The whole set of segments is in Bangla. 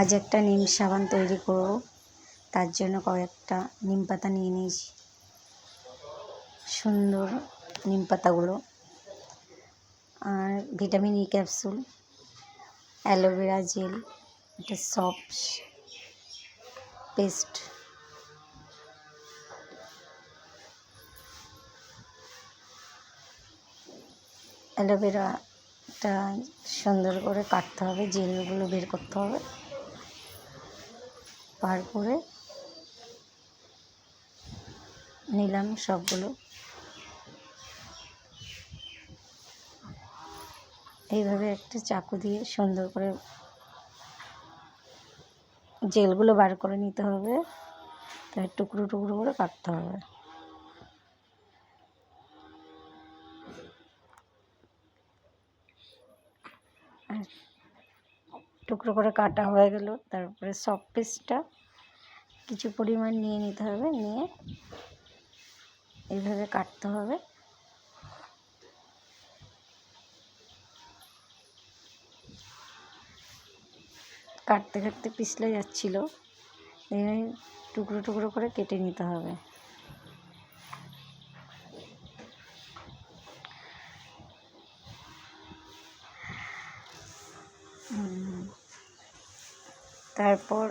আজ একটা নিম সাবান তৈরি করব। তার জন্য কয়েকটা নিম পাতা নিয়ে নিয়েছি। সুন্দর নিম পাতাগুলো। আর vitamin E capsule, aloe vera gel, একটা সফট পেস্ট। অ্যালোভেরাটা সুন্দর করে কাটতে হবে, জেলগুলো বের করতে হবে। বার করে নিলাম সবগুলো। এইভাবে একটা চাকু দিয়ে সুন্দর করে জেলগুলো বার করে নিতে হবে। তার টুকরো টুকরো করে কাটতে হবে। আর টুকরো করে কাটা হয়ে গেল। তারপরে সফট পেস্টটা কিছু পরিমাণ নিয়ে নিতে হবে। নিয়ে এইভাবে কাটতে হবে। কাটতে কাটতে পিছলে যাচ্ছিল। এইভাবে টুকরো টুকরো করে কেটে নিতে হবে। তারপর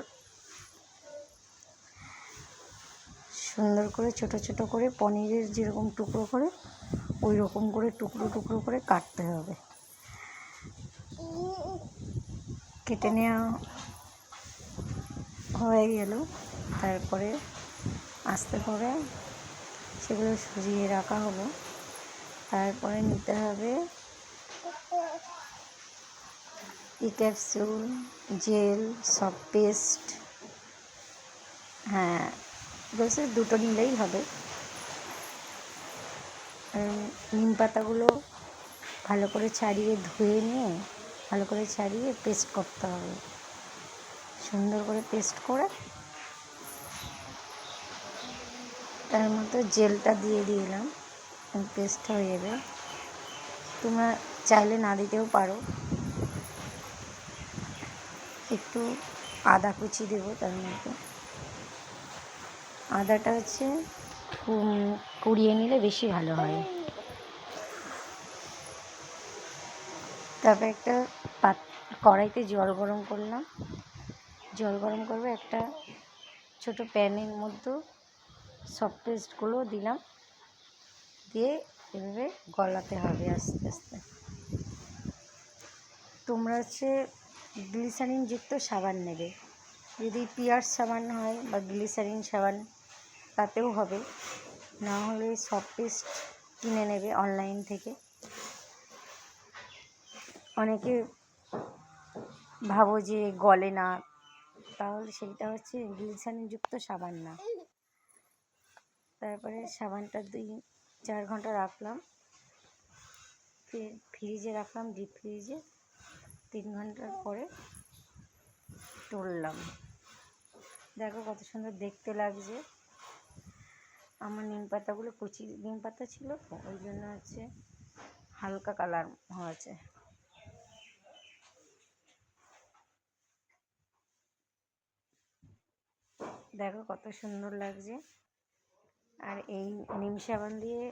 সুন্দর করে, ছোট ছোট করে পনিরের যেরকম টুকরো করে ওই রকম করে টুকরো টুকরো করে কাটতে হবে। কেটে নেওয়া হয়ে গেল। তারপরে আস্তে করে সেগুলো সরিয়ে রাখা হলো। তারপরে নিতে হবে ই ক্যাপসুল, জেল সব পেস্ট হ্যাঁ বলছে দুটো নিলেই হবে। নিম পাতাগুলো ভালো করে ছাড়িয়ে ধুয়ে নিয়ে ভালো করে ছাড়িয়ে পেস্ট করতে হবে। সুন্দর করে পেস্ট করে তার মধ্যে জেলটা দিয়ে দিলাম, পেস্ট হয়ে যাবে তোমরা চাইলে না দিতেও পারো। একটু আদা কুচি দেবো তার মধ্যে। আদাটা হচ্ছে কুড়িয়ে নিলে বেশি ভালো হয়। তারপরে একটা পাত কড়াইতে জল গরম করলাম। জল গরম করবে একটা ছোট প্যানের মধ্যে সব পেস্টগুলো দিলাম। দিয়ে এভাবে গলাতে হবে আস্তে আস্তে। তোমরা হচ্ছে গ্লিসারিনযুক্ত সাবান নেবে। যদি পিয়ার্স সাবান হয় বা গ্লিসারিন সাবান, তাতেও হবে। না হলে সব পেস্ট কিনে নেবে অনলাইন থেকে। অনেকে ভাবো যে গলে না, তাহলে সেইটা হচ্ছে গ্লিসারিনযুক্ত সাবান না। তারপরে সাবানটা দুই, চার ঘণ্টা রাখলাম। ফির, ফ্রিজে রাখলাম, ডিপ ফ্রিজে। তিন ঘণ্টার পরে তুললাম। দেখো কত সুন্দর দেখতে লাগছে। আমার নিম পাতাগুলো কচি, নিম পাতা ছিল ওই জন্য হচ্ছে হালকা কালার হয়েছে। দেখো কত সুন্দর লাগছে। আর এই নিম সাবান দিয়ে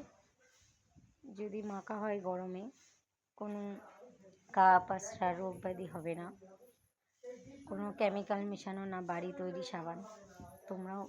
যদি মাখা হয় গরমে, কোনো কাপ পাসরা রোগ ব্যাধি হবে না। কোনো কেমিক্যাল মেশানো না বাড়ি তৈরি সাবান। তোমরাও